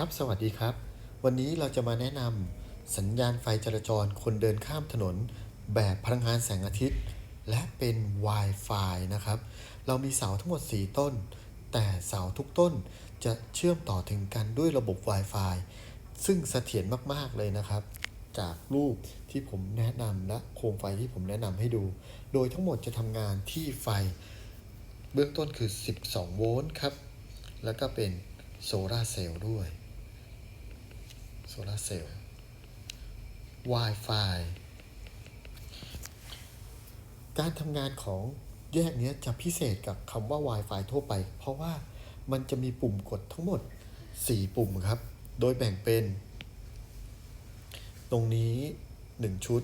ครับสวัสดีครับ วันนี้เราจะมาแนะนำสัญญาณไฟจราจรคนเดินข้ามถนน แบบพลังงานแสงอาทิตย์ และเป็น Wi-Fi นะครับ เรามีเสาทั้งหมด 4 ต้น แต่เสาทุกต้นจะเชื่อมต่อถึงกันด้วยระบบ Wi-Fi ซึ่งเสถียรมากๆเลยนะครับ จากรูปที่ผมแนะนำและโคมไฟที่ผมแนะนำให้ดู โดยทั้งหมดจะทำงานที่ไฟ เบื้องต้นคือ 12 โวลต์ครับ แล้วก็เป็นโซลาเซลล์ด้วย โซลาร์เซลล์ Wi-Fi การทำงานของแยกนี้จะพิเศษกับคำว่า Wi-Fi ทั่วไป เพราะว่ามันจะมีปุ่มกดทั้งหมด 4 ปุ่มครับ โดยแบ่งเป็น ตรงนี้ 1 ชุด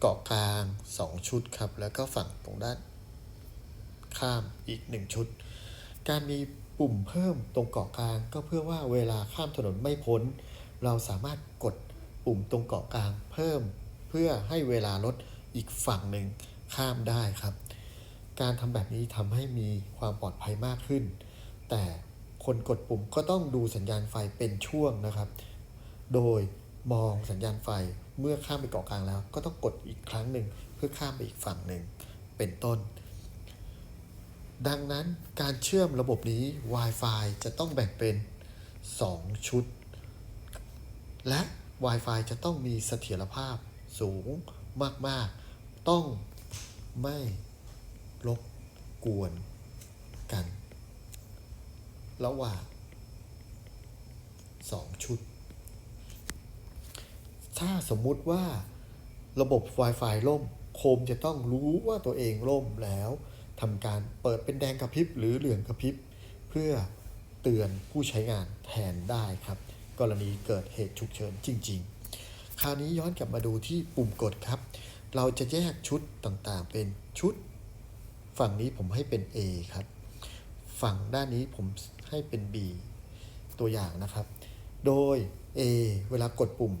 เกาะกลาง 2 ชุดครับ แล้วก็ฝั่งตรงด้านข้ามอีก 1 ชุด การมีปุ่มเพิ่มตรงเกาะกลางก็เพื่อว่าเวลาข้ามถนนไม่พ้น เราสามารถกดปุ่มตรงเกาะกลางเพิ่ม เพื่อให้เวลารถอีกฝั่งหนึ่งข้ามได้ครับ การทำแบบนี้ทำให้มีความปลอดภัยมากขึ้น แต่คนกดปุ่มก็ต้องดูสัญญาณไฟเป็นช่วงนะครับ โดยมองสัญญาณไฟเมื่อข้ามไปเกาะกลางแล้ว ก็ต้องกดอีกครั้งหนึ่งเพื่อข้ามไปอีกฝั่งหนึ่งเป็นต้น ดังนั้นการเชื่อมระบบนี้ Wi-Fi จะต้องแบ่งเป็น 2 ชุด และ Wi-Fi จะต้องมีเสถียรภาพสูงมาก ๆ ต้องไม่รบกวนกัน ระหว่าง 2 ชุด ถ้าสมมุติว่าระบบ Wi-Fi ล่ม โคมจะต้องรู้ว่าตัวเองล่มแล้วทำการเปิดเป็นแดงกระพริบหรือเหลืองกระพริบ เพื่อเตือนผู้ใช้งานแทนได้ครับ กรณีเกิดเหตุฉุกเฉินจริง ๆ คราวนี้ย้อนกลับมาดูที่ปุ่มกดครับ เราจะแยกชุดต่างๆ เป็นชุด ฝั่งนี้ผมให้เป็น A ครับ ฝั่งด้านนี้ผมให้เป็น B ตัวอย่างนะครับ โดย A เวลากดปุ่ม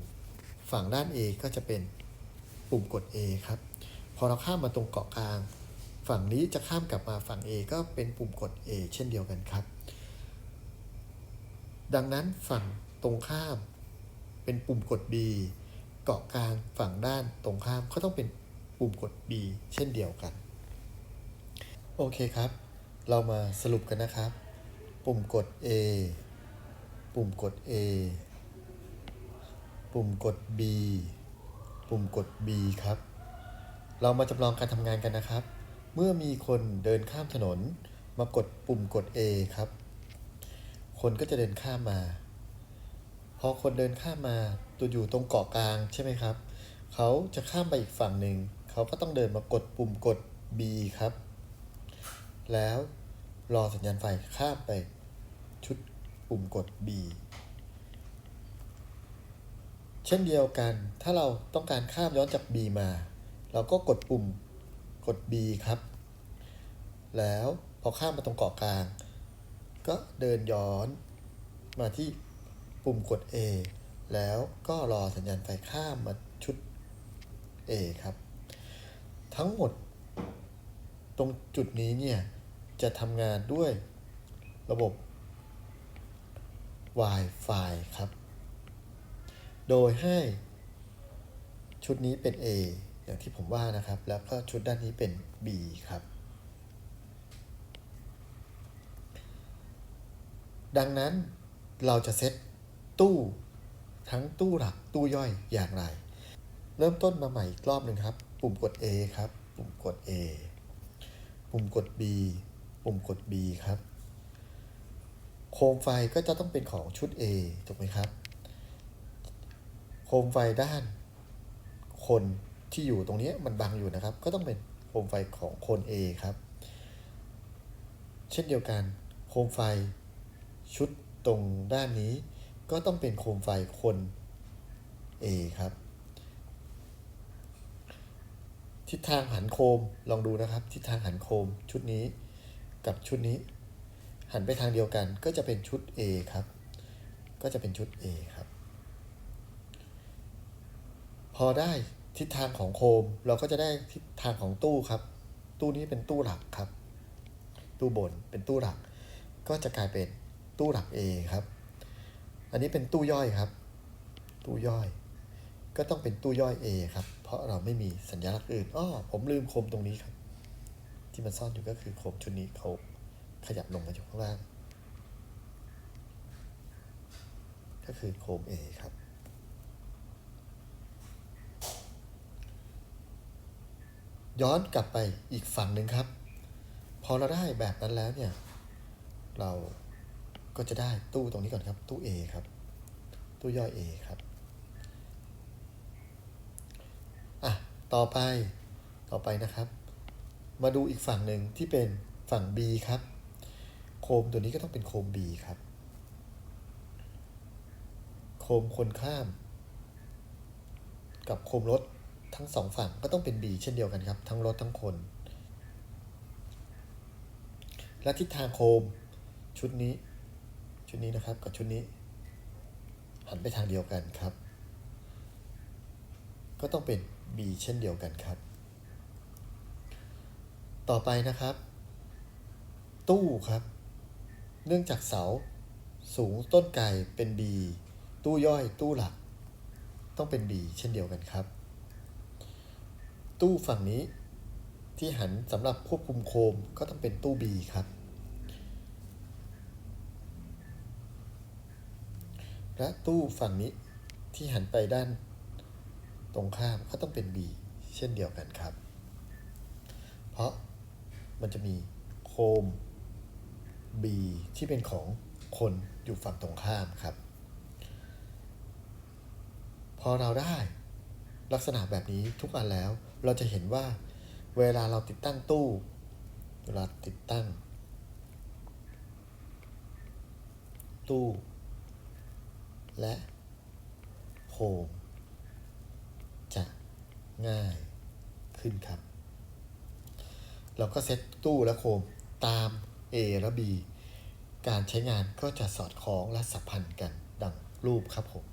ฝั่งด้าน A ก็จะเป็นปุ่มกด A ครับ พอเราข้ามมาตรงเกาะกลาง ฝั่งนี้จะข้ามกลับมาฝั่ง A ก็เป็นปุ่มกด A เช่นเดียวกันครับ ดังนั้นฝั่ง ตรงข้าม เป็นปุ่มกด B เกาะกลางฝั่งด้านตรงข้ามก็ต้องเป็นปุ่มกด B เช่นเดียวกัน โอเคครับ เรามาสรุปกันนะครับ ปุ่มกด A ปุ่มกด A ปุ่มกด B ปุ่มกด B ครับ เรามาจำลองการทำงานกันนะครับ เมื่อมีคนเดินข้ามถนนมากดปุ่มกด A ครับ คนก็จะเดินข้ามมา พอคนเดินข้ามมาตัวอยู่ตรงเกาะกลางใช่ไหมครับ เขาจะข้ามไปอีกฝั่งหนึ่ง เขาก็ต้องเดินมากดปุ่มกด B ครับ แล้วรอสัญญาณไฟข้ามไปชุดปุ่มกด B เช่นเดียวกัน ถ้าเราต้องการข้ามย้อนจาก B มา เราก็กดปุ่มกด B ครับ แล้วพอข้ามมาตรงเกาะกลาง ก็เดินย้อนมาที่ ปุ่มกด A แล้วก็รอสัญญาณไฟข้ามมาชุด A ครับ ทั้งหมดตรงจุดนี้เนี่ยจะทำงานด้วยระบบ Wi-Fi ครับ โดยให้ชุดนี้เป็น A อย่างที่ผมว่านะครับ แล้วก็ชุดด้านนี้เป็น B ครับ ดังนั้นเราจะเซต ตู้ ทั้งตู้หลักตู้ย่อยอย่างไร เริ่มต้นมาใหม่อีกรอบหนึ่งครับ ปุ่มกด A ครับ ปุ่มกด A ปุ่มกด B ปุ่มกด B ครับ โคมไฟก็จะต้องเป็นของชุด A ถูกไหมครับ โคมไฟด้าน คนที่อยู่ตรงนี้มันบังอยู่นะครับ ก็ต้องเป็นโคมไฟของคน A ครับ เช่นเดียวกัน โคมไฟชุดตรงด้านนี้ ก็ต้องเป็นโคมไฟคน A ครับ ทิศทางหันโคมลองดูนะครับ ทิศทางหันโคมชุดนี้กับชุดนี้ หันไปทางเดียวกันก็จะเป็นชุด A ครับ ก็จะเป็นชุด A ครับ พอได้ทิศทางของโคมเราก็จะได้ทิศทางของตู้ครับ ตู้นี้เป็นตู้หลักครับ ตู้บนเป็นตู้หลัก ก็จะกลายเป็นตู้หลัก A ครับ อันนี้เป็นตู้ย่อยครับ ตู้ย่อย ก็ต้องเป็นตู้ย่อย A ครับ เพราะเราไม่มีสัญลักษณ์อื่นอ้อผมลืมโคมตรงนี้ครับ ที่มันซ่อนอยู่ก็คือโคมชุดนี้เขาขยับลงมาอยู่ข้างล่าง ก็คือโคม A ครับย้อนกลับไปอีกฝั่งหนึ่งครับ พอเราได้แบบนั้นแล้วเนี่ย เรา ก็จะได้ตู้ตรงนี้ก่อนครับ ตู้ A ครับ ตู้ย่อย A ครับอะต่อไปต่อไปนะครับ มาดูอีกฝั่งหนึ่งที่เป็นฝั่ง B ครับ โคมตัวนี้ก็ต้องเป็นโคม B ครับ โคมคนข้าม กับโคมรถทั้งสองฝั่งก็ต้องเป็น B เช่นเดียวกันครับ ทั้งรถทั้งคน และทิศทางโคมชุดนี้ ชุดนี้นะครับกับชุดนี้ หันไปทางเดียวกันครับ ก็ต้องเป็น B เช่นเดียวกันครับ ต่อไปนะครับ ตู้ครับ เนื่องจากเสา สูงต้นไก่เป็น B ตู้ย่อยตู้หลัก ต้องเป็น B เช่นเดียวกันครับ ตู้ฝั่งนี้ที่หันสำหรับควบคุมโคมก็ต้องเป็นตู้ B ครับ และตู้ฝั่งนี้ที่หันไปด้านตรงข้ามก็ต้องเป็น B เช่นเดียวกันครับ เพราะมันจะมีโคม B ที่เป็นของคนอยู่ฝั่งตรงข้ามครับ พอเราได้ลักษณะแบบนี้ทุกอันแล้ว เราจะเห็นว่าเวลาเราติดตั้งตู้เวลาติดตั้ง ตู้ และโคมจะง่ายขึ้นครับ เราก็เซตตู้และโคมตาม A และ B การใช้งานก็จะสอดคล้องและสัมพันธ์กันดังรูปครับผม